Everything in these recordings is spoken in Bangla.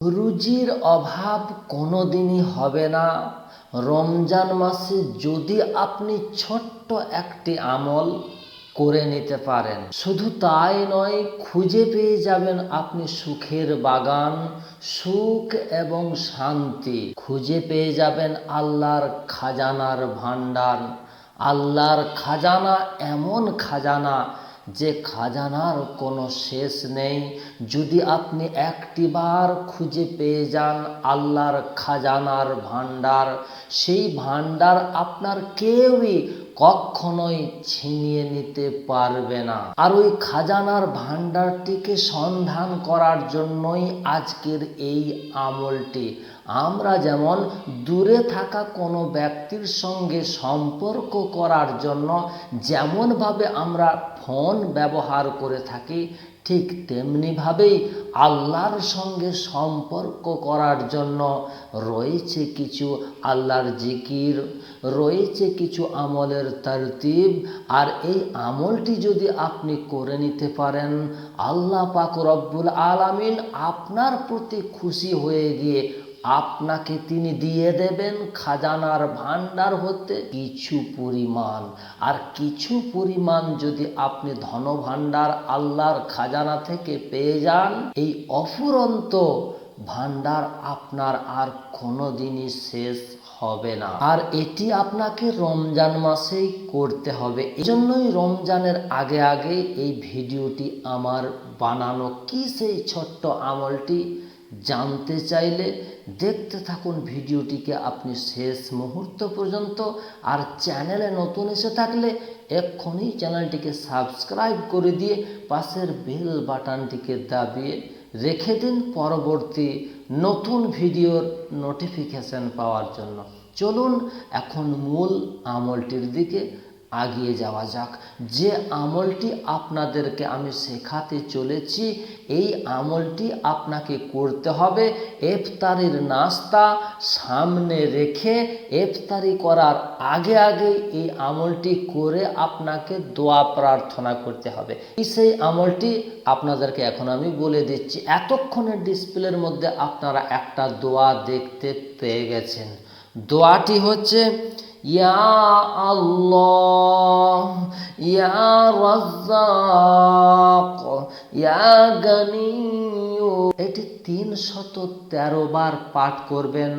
রুজির অভাব কোনোদিনই হবে না। রমজান মাসে যদি আপনি ছোট্ট একটি আমল করে নিতে পারেন, শুধু তাই নয়, খুঁজে পেয়ে যাবেন আপনি সুখের বাগান, সুখ এবং শান্তি। খুঁজে পেয়ে যাবেন আল্লাহর খাজানার ভান্ডার আল্লাহর খাজানা এমন খাজানা যে খাজানার কোনো শেষ নেই। যদি আপনি একটিবার খুঁজে পেয়ে যান আল্লাহর খাজানার ভান্ডার সেই ভান্ডার আপনার কেউই কখনোই ছিনিয়ে নিতে পারবে না। আর ওই খাজানার ভান্ডারটিকে সন্ধান করার জন্যই আজকের এই আমলটি। আমরা যেমন দূরে থাকা কোনো ব্যক্তির সঙ্গে সম্পর্ক করার জন্য যেমনভাবে আমরা ফোন ব্যবহার করে থাকি, ঠিক তেমনিভাবেই আল্লাহর সঙ্গে সম্পর্ক করার জন্য রয়েছে কিছু আল্লাহর জিকির, রয়েছে কিছু আমলের তরতিব, আর এই আমলটি যদি আপনি করে নিতে পারেন, আল্লাহ পাক রব্বুল আলামিন আপনার প্রতি খুশি হয়ে গিয়ে আপনাকে তিনি দিয়ে দেবেন খাজানার ভান্ডার হতে কিছু পরিমাণ। আর কিছু পরিমাণ যদি আপনি ধন ভান্ডার আল্লাহর খাজানা থেকে পেয়ে যান, এই অফুরন্ত ভান্ডার আপনার আর কোনো দিনই শেষ হবে না। আর এটি আপনাকে রমজান মাসেই করতে হবে। এই জন্যই রমজানের আগে আগে এই ভিডিওটি আমার বানানো। কি সেই ছোট্ট আমলটি? জানতে চাইলে দেখতে থাকুন ভিডিওটিকে আপনি শেষ মুহূর্ত পর্যন্ত। আর চ্যানেলে নতুন এসে থাকলে এক্ষুনি চ্যানেলটিকে সাবস্ক্রাইব করে দিয়ে পাশের বেল বাটনটিকে দাবিয়ে রেখে দিন পরবর্তী নতুন ভিডিওর নোটিফিকেশন পাওয়ার জন্য। চলুন, এখন মূল আমলটির দিকে আগিয়ে যাওয়া যাক। যে আমলটি আপনাদেরকে আমি শেখাতে চলেছি, এই আমলটি আপনাকে করতে হবে এফতারির নাস্তা সামনে রেখে। এফতারি করার আগে আগে এই আমলটি করে আপনাকে দোয়া প্রার্থনা করতে হবে। সেই আমলটি আপনাদেরকে এখন আমি বলে দিচ্ছি, এতক্ষণের ডিসপ্লের মধ্যে আপনারা একটা দোয়া দেখতে পেয়ে গেছেন। দোয়াটি হচ্ছে ইয়া আল্লাহ ইয়া গানিয়ু এটি তিনশত তেরো বার পাঠ করবেন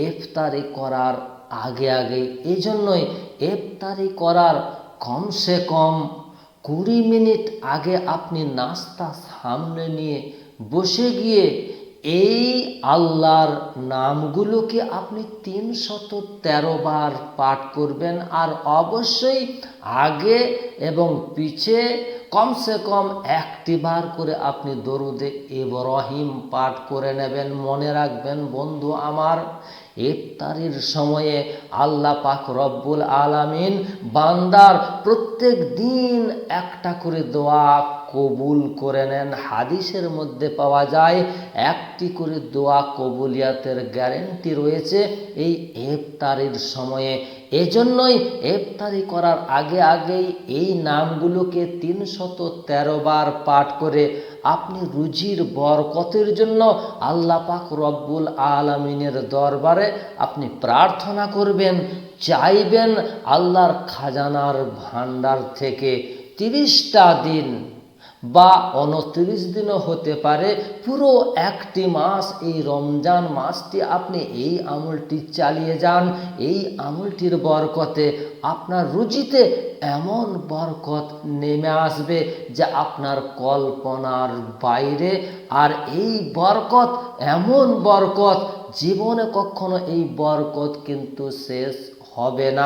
এফতারি করার আগে আগে এই জন্যই এফতারি করার কমসে কম কুড়ি মিনিট আগে আপনি নাস্তা সামনে নিয়ে বসে গিয়ে এই আল্লাহর নামগুলোকে আপনি তিনশত তেরো বার পাঠ করবেন আর অবশ্যই আগে এবং পিছে কমসে কম একটি বার করে আপনি দরুদে ইব্রাহিম পাঠ করে নেবেন। মনে রাখবেন, বন্ধু আমার, ইফতারির সময়ে আল্লাহ পাক রব্বুল আলামিন বান্দার প্রত্যেক দিন একটা করে দোয়া কবুল করে নেন। হাদিসের মধ্যে পাওয়া যায়, একটি করে দোয়া কবুলিয়াতের গ্যারেন্টি রয়েছে, এই ইফতারির সময়ে এজন্যই ইফতারি করার আগে আগেই এই নামগুলোকে তিনশত তেরো বার পাঠ করে আপনি রুজির বরকতের জন্য আল্লাহ পাক রব্বুল আলমিনের দরবারে আপনি প্রার্থনা করবেন, চাইবেন আল্লাহর খাজানার ভান্ডার থেকে তিরিশটা দিন বা উনত্রিশ দিনও হতে পারে, পুরো একটি মাস এই রমজান মাসটি আপনি এই আমলটি চালিয়ে যান। এই আমলটির বরকতে আপনার রুজিতে এমন বরকত নেমে আসবে যা আপনার কল্পনার বাইরে। আর এই বরকত, এমন বরকত, জীবনে কখনো এই বরকত কিন্তু শেষ হবে না।